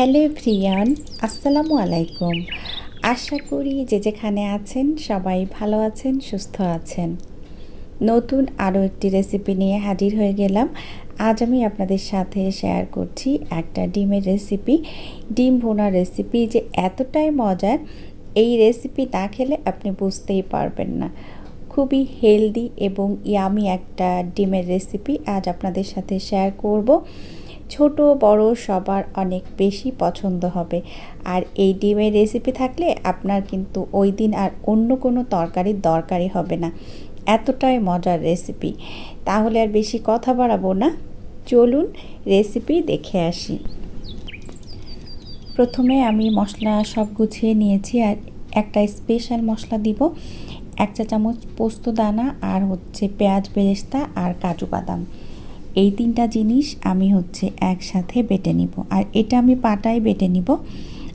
Hello ফ্রিয়ান আসসালামু আলাইকুম। আশা করি যে যেখানে আছেন সবাই ভালো আছেন, সুস্থ আছেন। নতুন আরও একটি রেসিপি নিয়ে হাজির হয়ে গেলাম। আজ আমি আপনাদের সাথে শেয়ার করছি একটা ডিমের রেসিপি ডিম ভোনার রেসিপি যে এতটাই মজার, এই রেসিপি না খেলে আপনি বুঝতেই পারবেন না। খুবই হেলদি এবং ইয়ামি একটা ডিমের রেসিপি আজ আপনাদের সাথে শেয়ার করব। ছোট, বড়, সবার অনেক বেশি পছন্দ হবে। আর এই ডিমের রেসিপি থাকলে আপনার কিন্তু ওই দিন আর অন্য কোনো তরকারির দরকারই হবে না। এতটাই মজার রেসিপি তাহলে আর বেশি কথা বাড়াবো না। চলুন রেসিপি দেখে আসি। প্রথমে আমি মশলা সব গুছিয়ে নিয়েছি আর একটা স্পেশাল মশলা দিব। এক চা চামচ পোস্ত দানা আর হচ্ছে পেঁয়াজ বেরেস্তা আর কাজু বাদাম। এই তিনটা জিনিস আমি হচ্ছে একসাথে বেটে নিব। আর এটা আমি পাটায় বেটে নিব।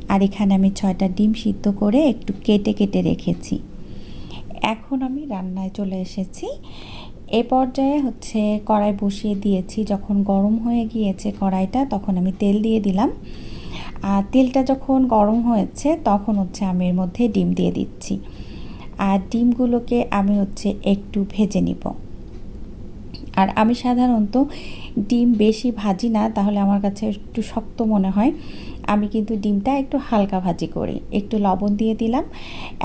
আর এখানে আমি ছয়টা ডিম সিদ্ধ করে একটু কেটে কেটে রেখেছি। এখন আমি রান্নায় চলে এসেছি। এ পর্যায়ে হচ্ছে কড়াই বসিয়ে দিয়েছি। যখন গরম হয়ে গিয়েছে কড়াইটা, তখন আমি তেল দিয়ে দিলাম। আর তেলটা যখন গরম হয়েছে, তখন হচ্ছে আমি এর মধ্যে ডিম দিয়ে দিচ্ছি। আর ডিমগুলোকে আমি হচ্ছে একটু ভেজে নিব। আর আমি সাধারণত ডিম বেশি ভাজি না, তাহলে আমার কাছে একটু শক্ত মনে হয়। আমি কিন্তু ডিমটা একটু হালকা ভাজি করি। একটু লবণ দিয়ে দিলাম।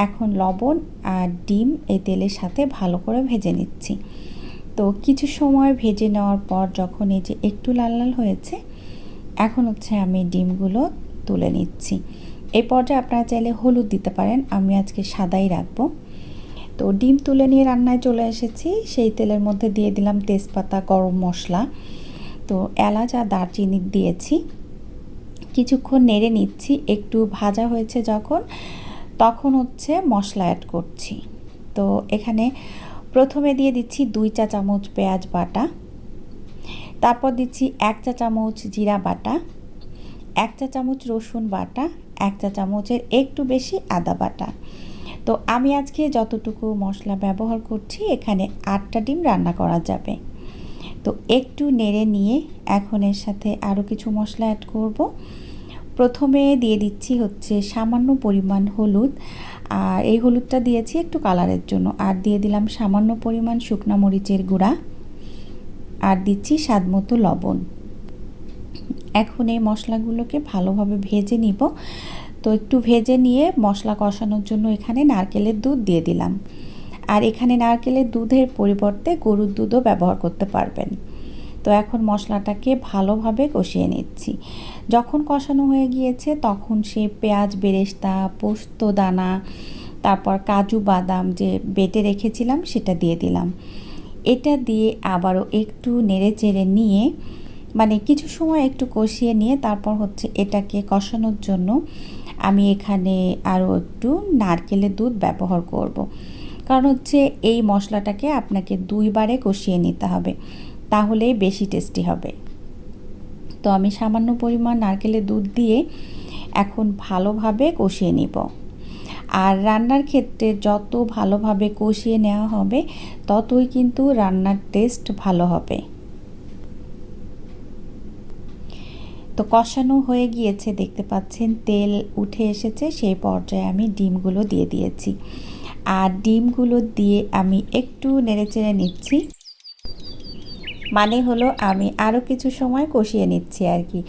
এখন লবণ আর ডিম এই তেলের সাথে ভালো করে ভেজে নিচ্ছি। তো কিছু সময় ভেজে নেওয়ার পর যখন এই যে একটু লাল লাল হয়েছে, এখন হচ্ছে আমি ডিমগুলো তুলে নিচ্ছি। এই পর্যায়ে আপনারা চাইলে হলুদ দিতে পারেন। আমি আজকে সাদাই রাখব। তো ডিম তুলে নিয়ে রান্নায় চলে এসেছি। সেই তেলের মধ্যে দিয়ে দিলাম তেজপাতা, গরম মশলা। তো এলাচ আর দারচিনি দিয়েছি। কিছুক্ষণ নেড়ে নিচ্ছি। একটু ভাজা হয়েছে যখন, তখন হচ্ছে মশলা অ্যাড করছি। তো এখানে প্রথমে দিয়ে দিচ্ছি দুই চা চামচ পেঁয়াজ বাটা। তারপর দিচ্ছি এক চা চামচ জিরা বাটা, এক চা চামচ রসুন বাটা, এক চা চামচের একটু বেশি আদা বাটা। তো আমি আজকে যতটুকু মশলা ব্যবহার করছি, এখানে আটটা ডিম রান্না করা যাবে। তো একটু নেড়ে নিয়ে এখন এর সাথে আরও কিছু মশলা অ্যাড করব। প্রথমে দিয়ে দিচ্ছি হচ্ছে সামান্য পরিমাণ হলুদ, আর এই হলুদটা দিয়েছি একটু কালারের জন্য। আর দিয়ে দিলাম সামান্য পরিমাণ শুকনা মরিচের গুঁড়া। আর দিচ্ছি স্বাদ মতো লবণ। এখন এই মশলাগুলোকে ভালোভাবে ভেজে নিব। তো একটু ভেজে নিয়ে মশলা কষানোর জন্য এখানে নারকেলের দুধ দিয়ে দিলাম। আর এখানে নারকেলের দুধের পরিবর্তে গরুর দুধও ব্যবহার করতে পারবেন। তো এখন মশলাটাকে ভালোভাবে কষিয়ে নিচ্ছি। যখন কষানো হয়ে গিয়েছে তখন সে পেঁয়াজ, বেরেস্তা, পোস্ত, দানা, তারপর কাজু, বাদাম যে বেটে রেখেছিলাম সেটা দিয়ে দিলাম। এটা দিয়ে আবারও একটু নেড়ে চেড়ে নিয়ে মানে কিছু সময় একটু কষিয়ে নিয়ে তারপর হচ্ছে এটাকে কষানোর জন্য আমি এখানে আরও একটু নারকেলের দুধ ব্যবহার করব। কারণ হচ্ছে এই মশলাটাকে আপনাকে দুইবারে কষিয়ে নিতে হবে, তাহলেই বেশি টেস্টি হবে। তো আমি সামান্য পরিমাণ নারকেলের দুধ দিয়ে এখন ভালোভাবে কষিয়ে নিব। আর রান্নার ক্ষেত্রে যত ভালোভাবে কষিয়ে নেওয়া হবে, ততই কিন্তু রান্নার টেস্ট ভালো হবে। তো কষানো হয়ে গিয়েছে, দেখতে পাচ্ছেন তেল উঠে এসেছে, সেই পর্যায়ে আমি ডিমগুলো দিয়ে দিয়েছি। আর ডিমগুলো দিয়ে আমি একটু নেড়েচেড়ে নিচ্ছি। মানে হলো আমি আরও কিছু সময় কষিয়ে নিচ্ছি আর কি।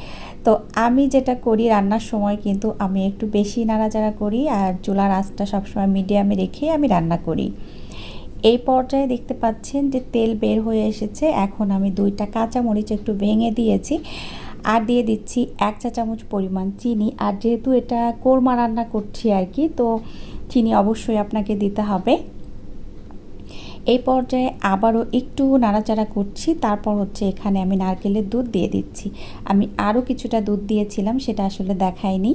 তো আমি যেটা করি রান্নার সময় কিন্তু আমি একটু বেশি নাড়াচাড়া করি আর চুলার আঁচটা সবসময় মিডিয়ামে রেখে আমি রান্না করি। এই পর্যায়ে দেখতে পাচ্ছেন যে তেল বের হয়ে এসেছে, এখন আমি দুইটা কাঁচা মরিচ একটু ভেঙে দিয়েছি। আর দিয়ে দিচ্ছি এক চা চামচ পরিমাণ চিনি। আর যেহেতু এটা কোরমা রান্না করছি আর কি, তো চিনি অবশ্যই আপনাকে দিতে হবে। এই পর্যায়ে আবারও একটু নাড়াচাড়া করছি, তারপর হচ্ছে এখানে আমি নারকেলের দুধ দিয়ে দিচ্ছি। আমি আরও কিছুটা দুধ দিয়েছিলাম, সেটা আসলে দেখায়নি।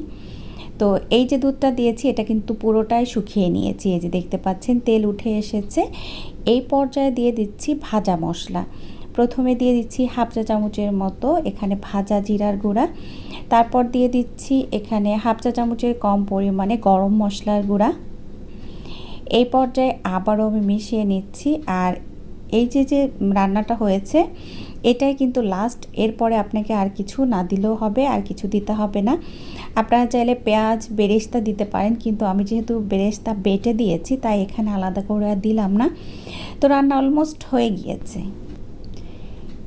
তো এই যে দুধটা দিয়েছি, এটা কিন্তু পুরোটাই শুকিয়ে নিয়েছি। এই যে দেখতে পাচ্ছেন, তেল উঠে এসেছে। এই পর্যায়ে দিয়ে দিচ্ছি ভাজা মশলা। প্রথমে দিয়ে দিচ্ছি হাফ চা চামচের মতো এখানে ভাজা জিরার গুঁড়া। তারপর দিয়ে দিচ্ছি এখানে হাফ চা চামচের কম পরিমাণে গরম মশলার গুঁড়া। এই পর্যায়ে আবারও আমি মিশিয়ে নিচ্ছি আর এই যে যে রান্নাটা হয়েছে, এটাই কিন্তু লাস্ট এরপরে আপনাকে আর কিছু না দিলেও হবে, আর কিছু দিতে হবে না। আপনারা চাইলে পেঁয়াজ, বেরেস্তা দিতে পারেন, কিন্তু আমি যেহেতু বেরেস্তা বেটে দিয়েছি, তাই এখানে আলাদা করে আর দিলাম না। তো রান্না অলমোস্ট হয়ে গিয়েছে।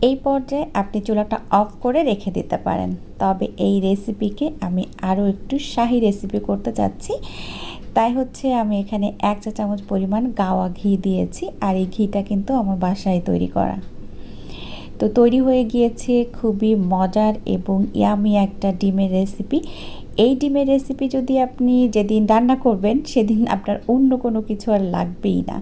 এই পর্যায়ে আপনি চুলাটা অফ করে রেখে দিতে পারেন। তবে এই রেসিপিকে আমি আরও একটু শাহি রেসিপি করতে চাচ্ছি। তাই হচ্ছে আমি এখানে এক চা চামচ পরিমাণ গাওয়া ঘি দিয়েছি আর এই ঘিটা কিন্তু আমার বাসায় তৈরি করা। তো তৈরি হয়ে গিয়েছে খুবই মজার এবং ইয়ামি একটা ডিমের রেসিপি। এই ডিমের রেসিপি যদি আপনি যেদিন রান্না করবেন, সেদিন আপনার অন্য কোনো কিছু আর লাগবেই না।